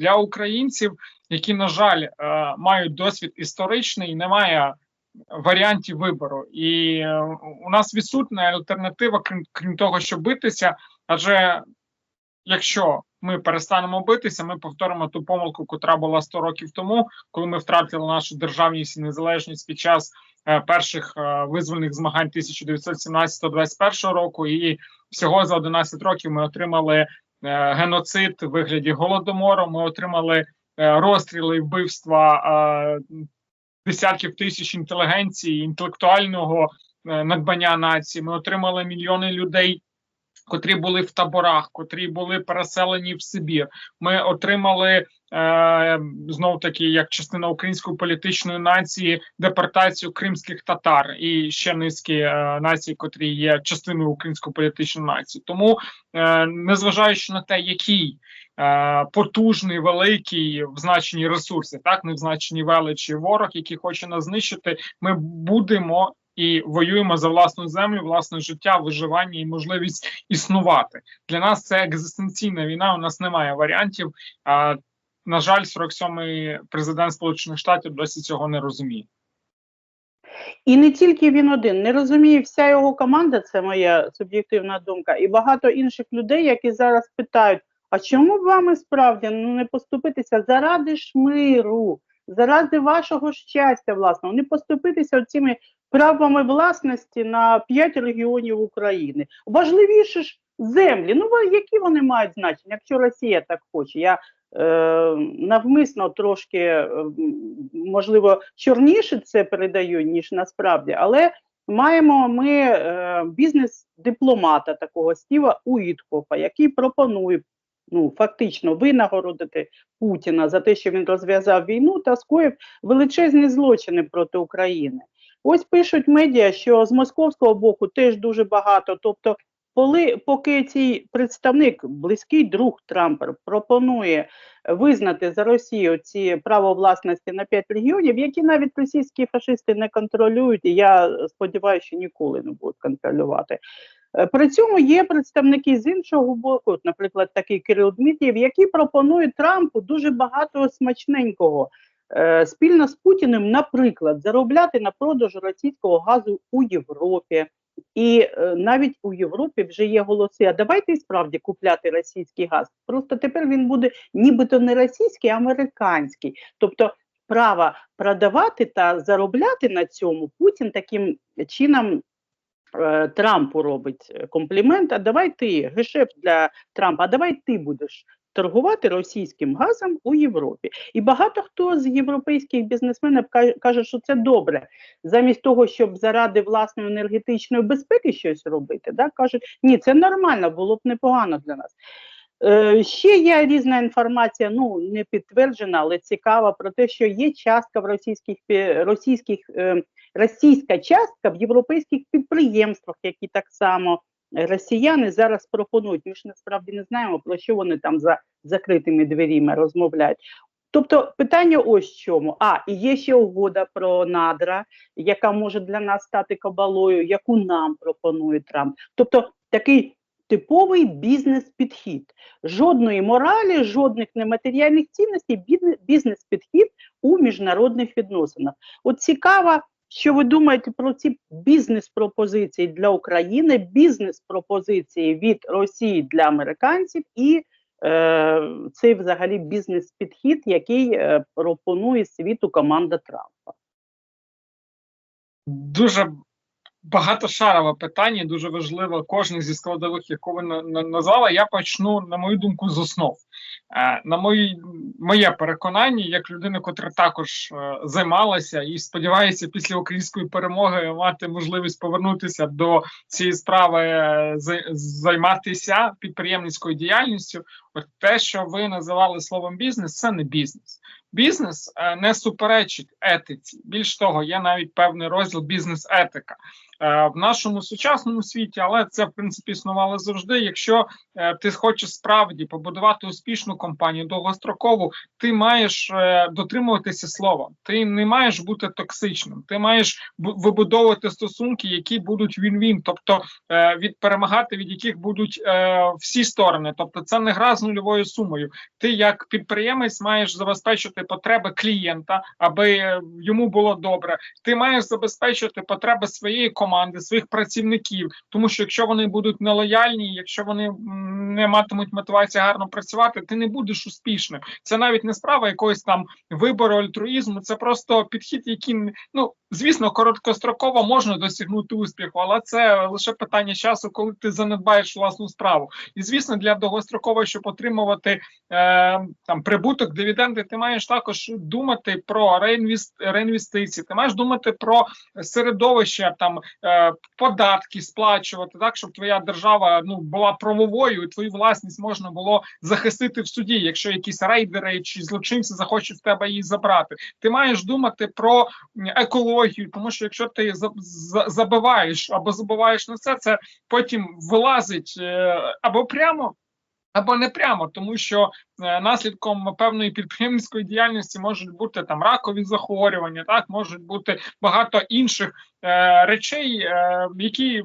Для українців, які, на жаль, е, мають досвід історичний, немає варіантів вибору, і е, у нас відсутня альтернатива, крім, крім того, щоб битися. Адже якщо ми перестанемо битися, ми повторимо ту помилку, котра була 100 років тому, коли ми втратили нашу державність і незалежність під час е, перших визвольних змагань 1917-21 року, і всього за 11 років ми отримали геноцид в вигляді голодомору. Ми отримали е, розстріли і вбивства е, десятків тисяч інтелігенції, інтелектуального е, надбання нації. Ми отримали мільйони людей. Котрі були в таборах, котрі були переселені в Сибір. Ми отримали е, знов таки як частина української політичної нації депортацію кримських татар і ще низки е, націй, котрі є частиною української політичної нації. Тому, е, незважаючи на те, який е, потужний, великий в значенні ресурси, так не в значенні величі ворог, який хоче нас знищити, ми будемо. І воюємо за власну землю, власне життя, виживання і можливість існувати для нас. Це екзистенційна війна. У нас немає варіантів. А на жаль, 47-й президент Сполучених Штатів досі цього не розуміє. І не тільки він один, не розуміє вся його команда, це моя суб'єктивна думка, і багато інших людей, які зараз питають: а чому б вами справді ну, не поступитися заради ж миру, заради вашого щастя, власного, не поступитися цими правами власності на п'ять регіонів України. Важливіше ж землі. Ну які вони мають значення, якщо Росія так хоче? Я навмисно трошки, е, можливо, чорніше це передаю, ніж насправді, але маємо ми е, бізнес-дипломата такого Стіва Уіткофа, який пропонує ну, фактично винагородити Путіна за те, що він розв'язав війну та скоїв величезні злочини проти України. Ось пишуть медіа, що з московського боку теж дуже багато. Тобто, коли поки цей представник, близький друг Трампа, пропонує визнати за Росію ці право власності на п'ять регіонів, які навіть російські фашисти не контролюють, і я сподіваюся, що ніколи не будуть контролювати. Е, При цьому є представники з іншого боку, наприклад, такий Кирил Дмитрієв, які пропонують Трампу дуже багато смачненького. Е, Спільно з Путіним, наприклад, заробляти на продажу російського газу у Європі. І е, навіть у Європі вже є голоси. А давайте і справді купляти російський газ. Просто тепер він буде нібито не російський, а американський. Тобто право продавати та заробляти на цьому Путін таким чином е, Трампу робить е, комплімент. А давай ти, гешефт для Трампа, а давай ти будеш торгувати російським газом у Європі. І багато хто з європейських бізнесменів ка- каже, що це добре. Замість того, щоб заради власної енергетичної безпеки щось робити, да, кажуть, ні, це нормально, було б непогано для нас. Е, ще є різна інформація, ну не підтверджена, але цікава про те, що є частка в російських російських е, російська частка в європейських підприємствах, які так само росіяни зараз пропонують. Ми ж насправді не знаємо, про що вони там за закритими дверима розмовляють. Тобто питання ось чому. А, і є ще угода про надра, яка може для нас стати кабалою, яку нам пропонує Трамп. Тобто такий типовий бізнес-підхід. Жодної моралі, жодних нематеріальних цінностей, бізнес-підхід у міжнародних відносинах. От цікаво, що ви думаєте про ці бізнес-пропозиції для України, бізнес-пропозиції від Росії для американців і е, цей взагалі бізнес-підхід, який е, пропонує світу команда Трампа. Дуже багатошарове питання, дуже важливе кожне зі складових, яку ви на- на- назвали. Я почну, на мою думку, з основ. Е, На мої, моє переконання, як людина, котра також е, займалася і сподівається після української перемоги мати можливість повернутися до цієї справи, е, займатися підприємницькою діяльністю. От те, що ви називали словом бізнес, це не бізнес. Бізнес не суперечить етиці. Більш того, є навіть певний розділ бізнес-етика. Е, в нашому сучасному світі, але це в принципі існувало завжди. Якщо е, ти хочеш справді побудувати успішну компанію довгострокову, ти маєш е, дотримуватися слова. Ти не маєш бути токсичним. Ти маєш вибудовувати стосунки, які будуть він-він, тобто від перемагати, від яких будуть всі сторони. Тобто, це не гра з нульовою сумою. Ти як підприємець маєш забезпечити потреби клієнта, аби йому було добре. Ти маєш забезпечити потреби своєї команди, своїх працівників, тому що якщо вони будуть нелояльні, якщо вони не матимуть мотивації гарно працювати, ти не будеш успішним. Це навіть не справа якогось там вибору альтруїзму. Це просто підхід, який ну звісно короткостроково можна досягнути успіху, але це лише питання часу, коли ти занедбаєш власну справу. І звісно, для довгостроково, щоб отримувати е, там прибуток, дивіденди, ти маєш також думати про реінвест, реінвестиції. Ти маєш думати про середовище, там податки сплачувати, так щоб твоя держава ну була правовою, і твою власність можна було захистити в суді, якщо якісь рейдери чи злочинці захочуть в тебе її забрати. Ти маєш думати про екологію, тому що якщо ти за- за- забиваєш або забуваєш на це, це потім вилазить е, або прямо. Або не прямо, тому що е, наслідком певної підприємницької діяльності можуть бути там ракові захворювання, так можуть бути багато інших е, речей, е, які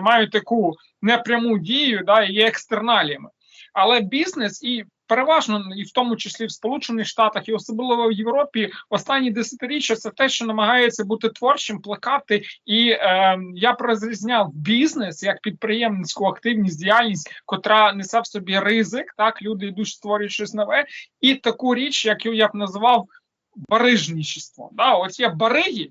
мають таку непряму дію, да, є екстерналіями. Але бізнес і переважно і в тому числі в Сполучених Штатах, і особливо в Європі, останні десятиріччя це те, що намагається бути творчим, плакати. І е, я розрізняв бізнес як підприємницьку активність, діяльність, котра несе в собі ризик. Так, люди йдуть створюють щось нове, і таку річ, яку я б називав барижничество. Да, ось є бариги,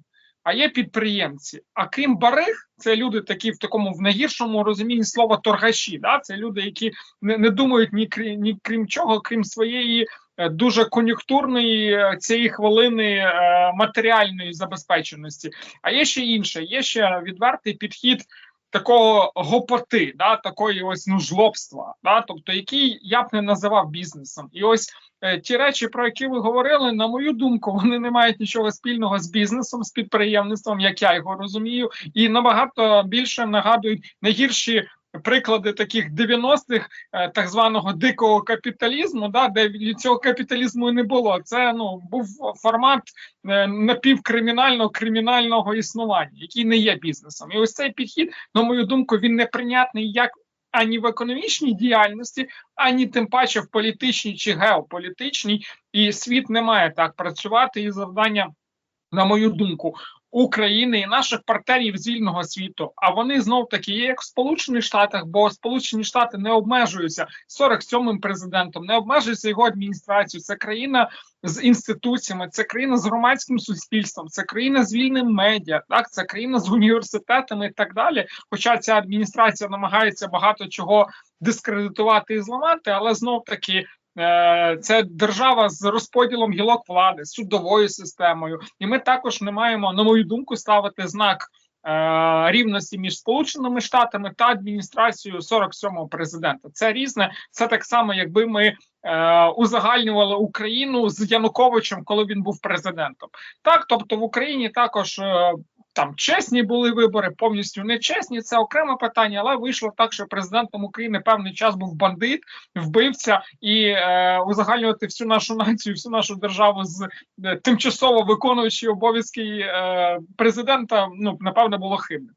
а є підприємці. А крім бариг, це люди такі в такому в найгіршому розумінні слова торгаші. Да? Це люди, які не, не думають ні крім, ні крім чого, крім своєї е, дуже кон'юнктурної е, цієї хвилини е, матеріальної забезпеченості. А є ще інше, є ще відвертий підхід. Такого гопоти, да, такої ось ну жлобства, да, тобто який я б не називав бізнесом, і ось е, ті речі, про які ви говорили, на мою думку, вони не мають нічого спільного з бізнесом, з підприємництвом, як я його розумію, і набагато більше нагадують найгірші приклади таких 90-х, е, так званого дикого капіталізму, да, де цього капіталізму і не було. Це ну був формат е, напівкримінального кримінального існування, який не є бізнесом. І ось цей підхід, на мою думку, він неприйнятний як. Ані в економічній діяльності, ані тим паче в політичній чи геополітичній, і світ не має так працювати. І завдання, на мою думку, України і наших партнерів з вільного світу. А вони знов таки є як в Сполучених Штатах, бо Сполучені Штати не обмежуються 47-м президентом, не обмежуються його адміністрацією. Це країна з інституціями, це країна з громадським суспільством, це країна з вільним медіа, так це країна з університетами і так далі. Хоча ця адміністрація намагається багато чого дискредитувати і зламати, але знов таки. Е, Це держава з розподілом гілок влади, з судовою системою, і ми також не маємо, на мою думку, ставити знак е, рівності між Сполученими Штатами та адміністрацією 47-го президента. Це різне. Це так само, якби ми е, узагальнювали Україну з Януковичем, коли він був президентом. Так, тобто в Україні також. Там чесні були вибори, повністю нечесні. Це окреме питання, але вийшло так, що президентом України певний час був бандит, вбивця, і е, узагальнювати всю нашу націю, всю нашу державу з е, тимчасово виконуючи обов'язки е, президента. Ну напевно було хибним.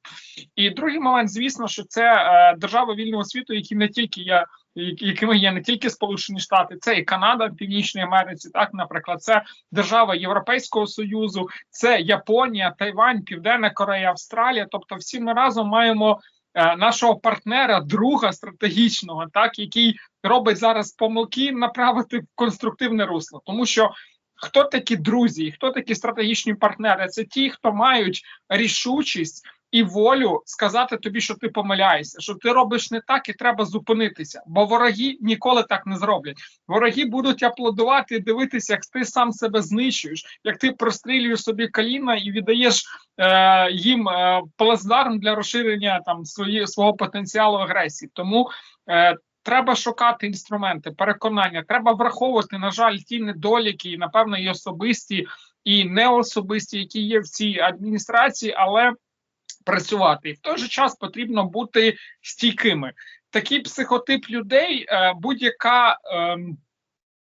І другий момент, звісно, що це е, держави вільного світу, які не тільки є. Якими є не тільки Сполучені Штати, це і Канада в Північній Америці, так, наприклад, це держава Європейського Союзу, це Японія, Тайвань, Південна Корея, Австралія. Тобто, всі ми разом маємо е, нашого партнера, друга стратегічного, так який робить зараз помилки, направити в конструктивне русло, тому що. Хто такі друзі, хто такі стратегічні партнери? Це ті, хто мають рішучість і волю сказати тобі, що ти помиляєшся, що ти робиш не так і треба зупинитися. Бо вороги ніколи так не зроблять. Вороги будуть аплодувати і дивитися, як ти сам себе знищуєш, як ти прострілюєш собі коліна і віддаєш е, їм е, плацдарм для розширення там свої, свого потенціалу агресії. Тому е, треба шукати інструменти, переконання. Треба враховувати, на жаль, ті недоліки, і напевно і особисті, і неособисті, які є в цій адміністрації, але працювати. І в той же час потрібно бути стійкими. Такий психотип людей, е, будь-яка. ем,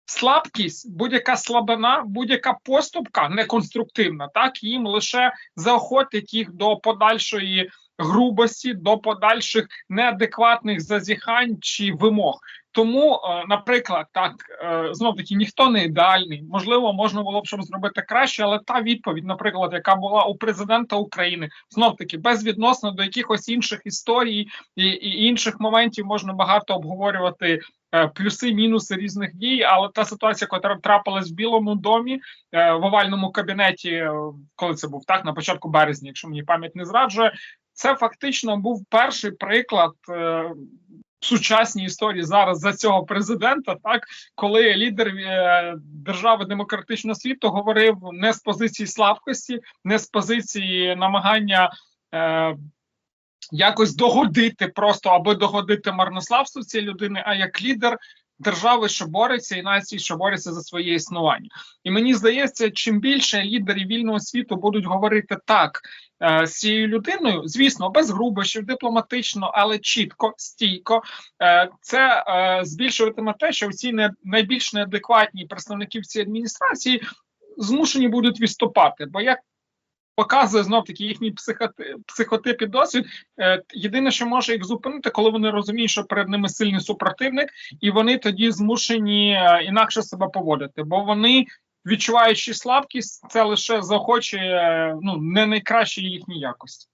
Слабкість, будь-яка слабина, будь-яка поступка неконструктивна, так їм лише заохотить їх до подальшої грубості, до подальших неадекватних зазіхань чи вимог. Тому, е, наприклад, так знов таки ніхто не ідеальний. Можливо, можна було б щоб зробити краще, але та відповідь, наприклад, яка була у президента України, знов таки безвідносно до якихось інших історій і, і інших моментів можна багато обговорювати. е, Плюси, мінуси різних дій, але та ситуація, яка трапилась в Білому домі е, в овальному кабінеті, е, коли це був так на початку березня, якщо мені пам'ять не зраджує, це фактично був перший приклад е, в сучасній історії зараз за цього президента, так коли лідер е, держави демократичного світу говорив не з позиції слабкості, не з позиції намагання. Е, Якось догодити просто аби догодити марнославству цієї людини, а як лідер держави, що бореться, і нації, що бореться за своє існування. І мені здається, чим більше лідерів вільного світу будуть говорити так з цією людиною, звісно, без грубощів, дипломатично, але чітко, стійко, е, це е, збільшуватиме те, що не найбільш неадекватні представники цій адміністрації змушені будуть відступати. Бо як показує знов таки їхній психоти, психотип і досвід. Е, єдине, що може їх зупинити, коли вони розуміють, що перед ними сильний супротивник, і вони тоді змушені е, інакше себе поводити, бо вони. Відчуваючи слабкість, це лише захоче ну не найкращі їхні якості.